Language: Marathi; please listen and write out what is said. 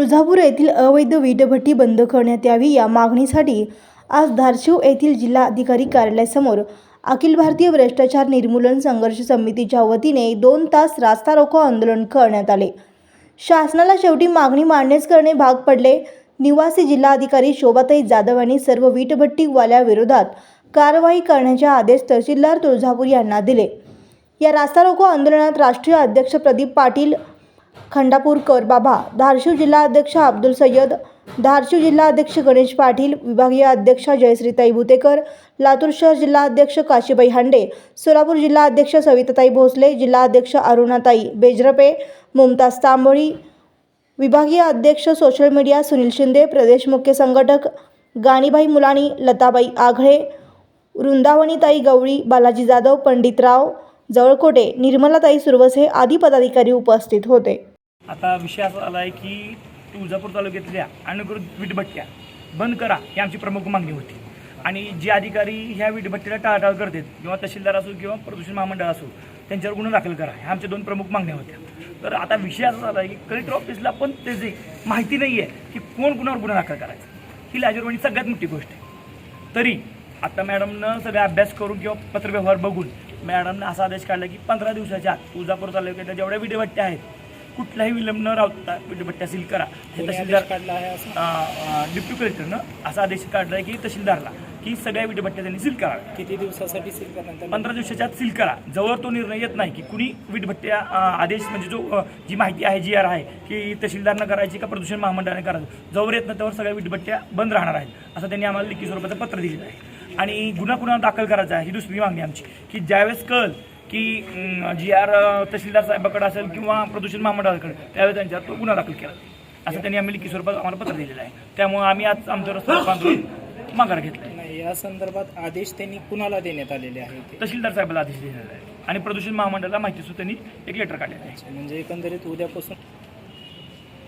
तुळजापूर येथील अवैध वीटभट्टी बंद करण्यात यावी या मागणीसाठी आज धारशिव येथील जिल्हाधिकारी कार्यालयासमोर अखिल भारतीय भ्रष्टाचार निर्मूलन संघर्ष समितीच्या वतीने दोन तास रास्ता रोको आंदोलन करण्यात आले. शासनाला शेवटी मागणी मान्यच करणे भाग पडले. निवासी जिल्हाधिकारी शोभाताई जाधव यांनी सर्व वीटभट्टीवाल्याविरोधात कारवाई करण्याचे आदेश तहसीलदार तुळजापूर यांना दिले. या रास्ता रोको आंदोलनात राष्ट्रीय अध्यक्ष प्रदीप पाटील खंडापूरकर बाबा धारशिव जिल्हा अध्यक्ष अब्दुल सय्यद धारशिव जिल्हा अध्यक्ष गणेश पाटील विभागीय अध्यक्षा जयश्रीताई भुतेकर लातूर शहर जिल्हा अध्यक्ष काशीबाई हांडे सोलापूर जिल्हा अध्यक्ष सविताताई भोसले जिल्हा अध्यक्ष अरुणाताई बेजरपे मुमताज तांबोळी विभागीय अध्यक्ष सोशल मीडिया सुनील शिंदे प्रदेश मुख्य संघटक गाणीबाई मुलानी लताबाई आघळे वृंदावनीताई गवळी बालाजी जाधव पंडितराव जवळकोटे निर्मलाताई सुरवसे आदी पदाधिकारी उपस्थित होते. आता विषय असा आला आहे की तुळजापूर तालुक्यातल्या अनुकृत विटभट्ट्या बंद करा ही आमची प्रमुख मागणी होती. आणि जे अधिकारी ह्या विटभट्टीला टाळटाळ करतात किंवा तहसीलदार असो किंवा प्रदूषण महामंडळ असो त्यांच्यावर गुन्हा दाखल करा. ह्या आमच्या दोन प्रमुख मागण्या होत्या. तर आता विषय असा झाला आहे की कलेक्टर ऑफिसला पण त्याची माहिती नाही आहे की कोण कुणावर गुन्हा दाखल करायचा. ही लाजरवाणी सगळ्यात मोठी गोष्ट आहे. तरी आता मॅडमनं सगळा अभ्यास करून किंवा पत्रव्यवहार बघून मॅडमनं असा आदेश काढला की पंधरा दिवसाच्या आत तुळजापूर तालुक्यातल्या जेवढ्या विडेभट्ट्या आहेत कुठलाही विलंब न राहता विडेभट्ट्या सील करा. हे तहसीलदार डिप्टी कलेक्टरनं असा आदेश काढला आहे की तहसीलदारला की सगळ्या विडेभट्ट्या त्यांनी सील कराव्या. किती दिवसासाठी सील आलं? पंधरा दिवसाच्या आत सील करा. जवळ तो निर्णय येत नाही की कुणी वीटभट्ट्या आदेश म्हणजे जो जी माहिती आहे जी आर आहे की तहसीलदारनं करायची का प्रदूषण महामंडळाने करायचं? जवळ येत नाही त्यावर सगळ्या वीटभट्ट्या बंद राहणार आहेत. असं त्यांनी आम्हाला लिखित स्वरूपाचं पत्र दिलेलं आहे. आणि गुन्हा कुणा दाखल करायचा आहे ही दुसरी मागणी आमची. की ज्यावेळेस कळ की जी आर तहसीलदार साहेबाकडे असेल किंवा प्रदूषण महामंडळाकडे त्यावेळेस त्यांच्यावर तो गुन्हा दाखल केला. असं त्यांनी आम्ही लिखित स्वरूपात आम्हाला पत्र दिलेलं आहे. त्यामुळे आम्ही आज आमचं रस्ता माघार घेतलं आहे. नाही या संदर्भात आदेश त्यांनी कुणाला देण्यात आलेले आहे ते? तहसीलदार साहेबाला आदेश दिलेला आहे. आणि प्रदूषण महामंडळाला माहिती सुद्धा त्यांनी एक लेटर काढलेलं आहे. म्हणजे एकंदरीत उद्यापासून